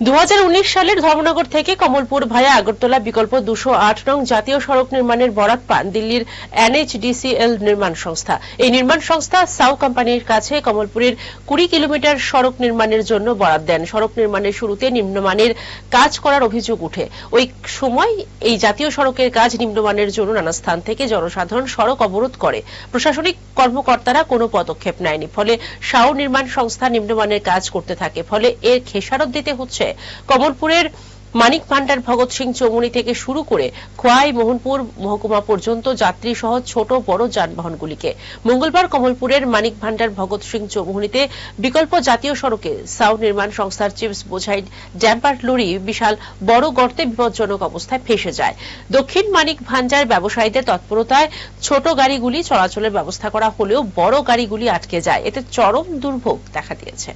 দু হাজার উনিশ সালের ধর্মনগর থেকে কমলপুর ভায়া আগরতলা বিকল্প দুশো আট নং জাতীয় সড়ক নির্মাণের বরাত পান দিল্লির এনএইচডিসিএল নির্মাণ সংস্থা। এই নির্মাণ সংস্থা সাউ কোম্পানির কাছে কমলপুরের কুড়ি কিলোমিটার সড়ক নির্মাণের জন্য বরাদ দেন। সড়ক নির্মাণের শুরুতে নিম্নমানের কাজ করার অভিযোগ উঠে। ওই সময় এই জাতীয় সড়কের কাজ নিম্নমানের জন্য নানা স্থান থেকে জনসাধারণ সড়ক অবরোধ করে। প্রশাসনিক কর্মকর্তারা কোনো পদক্ষেপ নেয়নি। ফলে সাউ নির্মাণ সংস্থা নিম্নমানের কাজ করতে থাকে। ফলে এর খেসারত দিতে হচ্ছে। কমলপুরের মানিক ভান্ডার, ভগৎ সিং চৌমুনি থেকে শুরু করে খোয়াই, মোহনপুর মহকুমা পর্যন্ত যাত্রী সহ ছোট বড় যানবাহনগুলিকে। মঙ্গলবার কমলপুরের মানিক ভান্ডার, ভগৎ সিং চৌমুহনীতে বিকল্প জাতীয় সড়কে সাউ নির্মাণ সংস্থার চিপস বোঝাই ড্যাম্পার লরি বিশাল বড় গর্তে বিপজ্জনক অবস্থায় ফেসে যায়। দক্ষিণ মানিক ভান্ডার ব্যবসায়ীদের তৎপরতায় ছোট গাড়িগুলি চলাচলের ব্যবস্থা করা হলেও বড় গাড়িগুলি আটকে যায়। এতে চরম দুর্ভোগ দেখা দিয়েছে।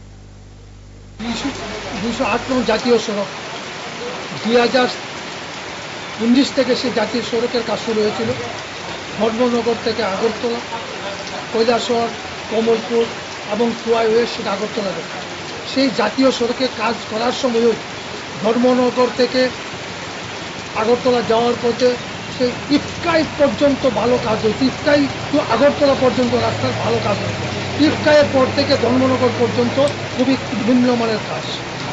দুশো আট নং জাতীয় সড়ক। দুই হাজার উনিশ থেকে সেই জাতীয় সড়কের কাজ শুরু হয়েছিল। ধর্মনগর থেকে আগরতলা, কৈলাসহর, কমলপুর এবং কুয়াই হয়ে সেটা আগরতলা যায় সেই জাতীয় সড়কে কাজ করার সময়ও ধর্মনগর থেকে আগরতলা যাওয়ার পথে সেই ইফকাই পর্যন্ত ভালো কাজ হয়েছে। ইফকাই টু আগরতলা পর্যন্ত রাস্তার ভালো কাজ হয়েছে। ইফকাইয়ের পর থেকে ধর্মনগর পর্যন্ত খুবই নিম্নমানের কাজ।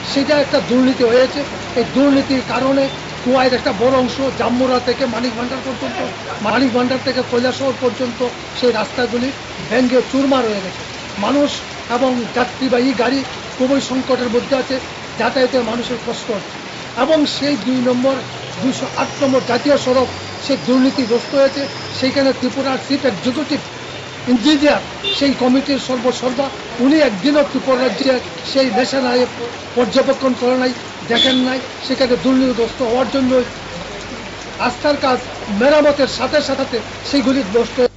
সেটা একটা দুর্নীতি হয়েছে। এই দুর্নীতির কারণে কুয়াইয়ের একটা বড় অংশ জাম্মুরা থেকে মানিক ভান্ডার পর্যন্ত, মানিক ভান্ডার থেকে কৈলাসহর পর্যন্ত সেই রাস্তাগুলি ভেঙ্গে চুরমার হয়ে গেছে। মানুষ এবং যাত্রীবাহী গাড়ি খুবই সংকটের মধ্যে আছে যাতায়াতে মানুষের কষ্ট হচ্ছে এবং সেই দুই নম্বর দুশো আট নম্বর জাতীয় সড়ক, সে দুর্নীতিগ্রস্ত হয়েছে। সেইখানে ত্রিপুরার চিফ এক্সিকিউটিভ ইঞ্জিনিয়ার, সেই কমিটির সর্বসর্বা, উনি একদিনও ত্রিপুরা রাজ্যে সেই ন্যাশনাল পর্যবেক্ষণ করে নাই, দেখেন নাই, সেখানে দুর্নীতিগ্রস্ত হওয়ার জন্য আস্থার কাজ, মেরামতের সাথে সাথে সেইগুলি নষ্ট